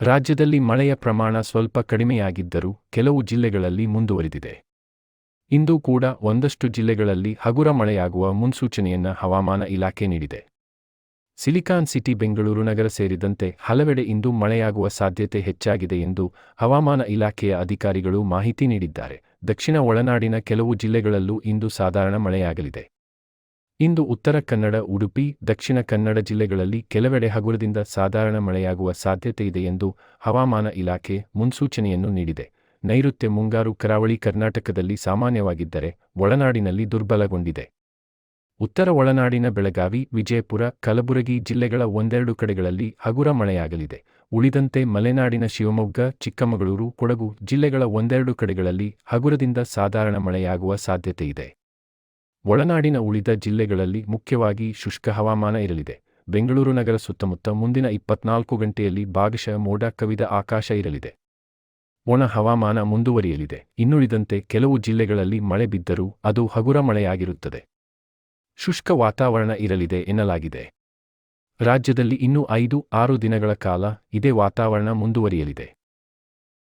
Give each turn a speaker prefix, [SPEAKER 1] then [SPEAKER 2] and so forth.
[SPEAKER 1] ರಾಜ್ಯದಲ್ಲಿ ಮಳೆಯ ಪ್ರಮಾಣ ಸ್ವಲ್ಪ ಕಡಿಮೆಯಾಗಿದ್ದರೂ ಕೆಲವು ಜಿಲ್ಲೆಗಳಲ್ಲಿ ಮುಂದುವರಿದಿದೆ. ಇಂದು ಕೂಡ ಒಂದಷ್ಟು ಜಿಲ್ಲೆಗಳಲ್ಲಿ ಹಗುರ ಮಳೆಯಾಗುವ ಮುನ್ಸೂಚನೆಯನ್ನ ಹವಾಮಾನ ಇಲಾಖೆ ನೀಡಿದೆ. ಸಿಲಿಕಾನ್ ಸಿಟಿ ಬೆಂಗಳೂರು ನಗರ ಸೇರಿದಂತೆ ಹಲವೆಡೆ ಇಂದು ಮಳೆಯಾಗುವ ಸಾಧ್ಯತೆ ಹೆಚ್ಚಾಗಿದೆ ಎಂದು ಹವಾಮಾನ ಇಲಾಖೆಯ ಅಧಿಕಾರಿಗಳು ಮಾಹಿತಿ ನೀಡಿದ್ದಾರೆ. ದಕ್ಷಿಣ ಒಳನಾಡಿನ ಕೆಲವು ಜಿಲ್ಲೆಗಳಲ್ಲೂ ಇಂದು ಸಾಧಾರಣ ಮಳೆಯಾಗಲಿದೆ. ಇಂದು ಉತ್ತರ ಕನ್ನಡ, ಉಡುಪಿ, ದಕ್ಷಿಣ ಕನ್ನಡ ಜಿಲ್ಲೆಗಳಲ್ಲಿ ಕೆಲವೆಡೆ ಹಗುರದಿಂದ ಸಾಧಾರಣ ಮಳೆಯಾಗುವ ಸಾಧ್ಯತೆ ಇದೆ ಎಂದು ಹವಾಮಾನ ಇಲಾಖೆ ಮುನ್ಸೂಚನೆಯನ್ನು ನೀಡಿದೆ. ನೈಋತ್ಯ ಮುಂಗಾರು ಕರಾವಳಿ ಕರ್ನಾಟಕದಲ್ಲಿ ಸಾಮಾನ್ಯವಾಗಿದ್ದರೆ ಒಳನಾಡಿನಲ್ಲಿ ದುರ್ಬಲಗೊಂಡಿದೆ. ಉತ್ತರ ಒಳನಾಡಿನ ಬೆಳಗಾವಿ, ವಿಜಯಪುರ, ಕಲಬುರಗಿ ಜಿಲ್ಲೆಗಳ ಒಂದೆರಡು ಕಡೆಗಳಲ್ಲಿ ಹಗುರ ಮಳೆಯಾಗಲಿದೆ. ಉಳಿದಂತೆ ಮಲೆನಾಡಿನ ಶಿವಮೊಗ್ಗ, ಚಿಕ್ಕಮಗಳೂರು, ಕೊಡಗು ಜಿಲ್ಲೆಗಳ ಒಂದೆರಡು ಕಡೆಗಳಲ್ಲಿ ಹಗುರದಿಂದ ಸಾಧಾರಣ ಮಳೆಯಾಗುವ ಸಾಧ್ಯತೆ ಇದೆ. ಒಳನಾಡಿನ ಉಳಿದ ಜಿಲ್ಲೆಗಳಲ್ಲಿ ಮುಖ್ಯವಾಗಿ ಶುಷ್ಕ ಹವಾಮಾನ ಇರಲಿದೆ. ಬೆಂಗಳೂರು ನಗರ ಸುತ್ತಮುತ್ತ ಮುಂದಿನ ಇಪ್ಪತ್ನಾಲ್ಕು ಗಂಟೆಯಲ್ಲಿ ಭಾಗಶಃ ಮೋಡ ಕವಿದ ಆಕಾಶ ಇರಲಿದೆ. ಒಣ ಹವಾಮಾನ ಮುಂದುವರಿಯಲಿದೆ. ಇನ್ನುಳಿದಂತೆ ಕೆಲವು ಜಿಲ್ಲೆಗಳಲ್ಲಿ ಮಳೆ ಬಿದ್ದರೂ ಅದು ಹಗುರ ಮಳೆಯಾಗಿರುತ್ತದೆ. ಶುಷ್ಕ ವಾತಾವರಣ ಇರಲಿದೆ ಎನ್ನಲಾಗಿದೆ. ರಾಜ್ಯದಲ್ಲಿ ಇನ್ನೂ ಐದು ಆರು ದಿನಗಳ ಕಾಲ ಇದೇ ವಾತಾವರಣ ಮುಂದುವರಿಯಲಿದೆ.